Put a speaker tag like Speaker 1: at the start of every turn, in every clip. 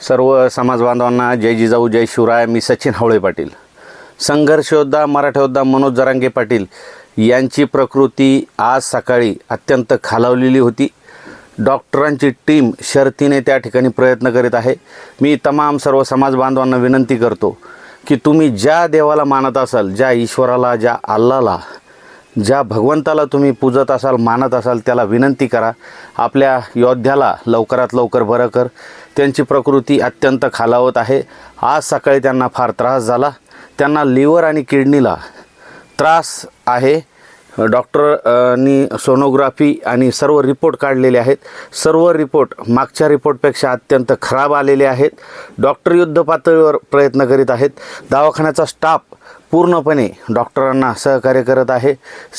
Speaker 1: सर्व समाज बांधवांना जय जिजाऊ जय शिवराय मी सचिन हावळे पाटील. संघर्षयोद्धा मराठ्योद्धा मनोज जरांगे पाटील यांची प्रकृती आज सकाळी अत्यंत खालावलेली होती. डॉक्टरांची टीम शर्तीने त्या ठिकाणी प्रयत्न करीत आहे. मी तमाम सर्व समाज बांधवांना विनंती करतो की तुम्ही ज्या देवाला मानत असाल ज्या ईश्वराला ज्या अल्लाला ज्या भगवंताला तुम्ही पूजत असाल मानत असाल त्याला विनंती करा. आपल्या योद्ध्याला लवकरात लवकर बरं कर. त्यांची प्रकृती अत्यंत खालावत आहे. आज सकाळी त्यांना फार त्रास झाला. त्यांना लिव्हर आणि किडनीला त्रास आहे. डॉक्टरनी सोनोग्राफी आणि सर्व रिपोर्ट काढलेले आहेत. सर्व रिपोर्ट मागच्या रिपोर्टपेक्षा अत्यंत खराब आलेले आहेत. डॉक्टर युद्ध पातळीवर प्रयत्न करीत आहेत. दवाखान्याचा स्टाफ पूर्णपणे डॉक्टरांना सहकार्य करत आहे.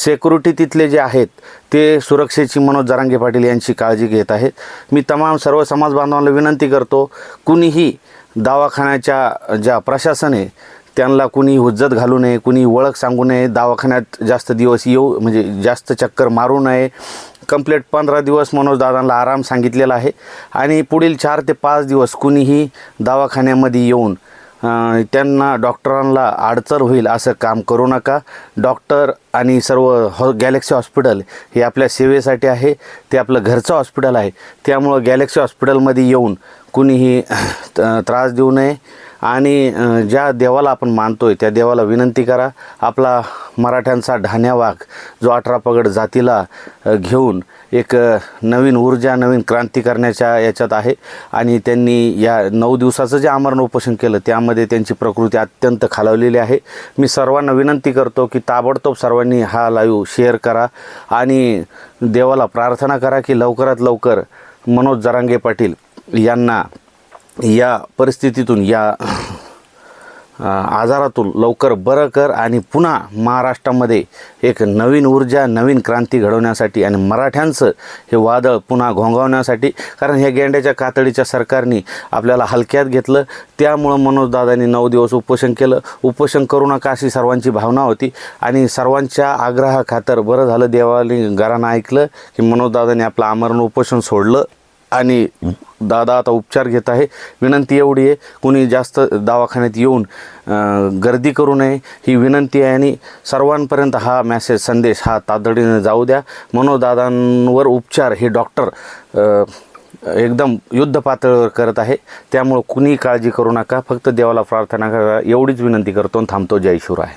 Speaker 1: सेक्युरिटी तिथले जे आहेत ते सुरक्षेची मनोज जरांगे पाटील यांची काळजी घेत आहेत. मी तमाम सर्व समाज बांधवांना विनंती करतो कुणीही दवाखान्याच्या ज्या प्रशासन आहे त्यांना कुणी हुज्जत घालू नये कुणी ओळख सांगू नये दवाखान्यात जास्त दिवस येऊ म्हणजे जास्त चक्कर मारू नये. कंप्लीट पंधरा दिवस मनोजदादांना आराम सांगितलेला आहे. आणि पुढील चार ते पाच दिवस कुणीही दवाखान्यामध्ये येऊन त्यांना डॉक्टरांना अडचण होईल असं काम करू नका. डॉक्टर आणि सर्व हॉ गॅलेक्सी हॉस्पिटल हे आपल्या सेवेसाठी आहे. ते आपलं घरचं हॉस्पिटल आहे. त्यामुळं गॅलेक्सी हॉस्पिटलमध्ये येऊन कुणीही त- त्रास देऊ नये. आणि ज्या देवाला आपण मानतो आहे त्या देवाला विनंती करा. आपला मराठ्यांचा ढाण्यावाघ जो अठरा पगड जातीला घेऊन एक नवीन ऊर्जा नवीन क्रांती करण्याच्या याच्यात आहे. आणि त्यांनी या नऊ दिवसाचं जे आमरण उपोषण केलं त्यामध्ये त्यांची प्रकृती अत्यंत खालावलेली आहे. मी सर्वांना विनंती करतो की ताबडतोब सर्वांनी हा लाईव्ह शेअर करा आणि देवाला प्रार्थना करा की लवकरात लवकर मनोज जरांगे पाटील यांना या परिस्थितीतून या आजारातून लवकर बरं कर आणि पुन्हा महाराष्ट्रामध्ये एक नवीन ऊर्जा नवीन क्रांती घडवण्यासाठी आणि मराठ्यांचं हे वादळ पुन्हा घोंगावण्यासाठी कारण ह्या गेंड्याच्या कातडीच्या सरकारने आपल्याला हलक्यात घेतलं. त्यामुळं मनोजदादांनी नऊ दिवस उपोषण केलं. उपोषण करू नका अशी सर्वांची भावना होती. आणि सर्वांच्या आग्रहाखातर बरं झालं. देवाने घरानं ऐकलं की मनोजदादांनी आपलं आमरण उपोषण सोडलं. आणि दादा आता उपचार घेत आहे. विनंती एवढी आहे कुणी जास्त दवाखान्यात येऊन गर्दी करू नये ही विनंती आहे आणि सर्वांपर्यंत हा मॅसेज संदेश हा तातडीने जाऊ द्या. मनोदादांवर उपचार हे डॉक्टर एकदम युद्ध पातळीवर करत आहे. त्यामुळं कुणी काळजी करू नका फक्त देवाला प्रार्थना करा. एवढीच विनंती करतो आणि थांबतो. जय शिवराय.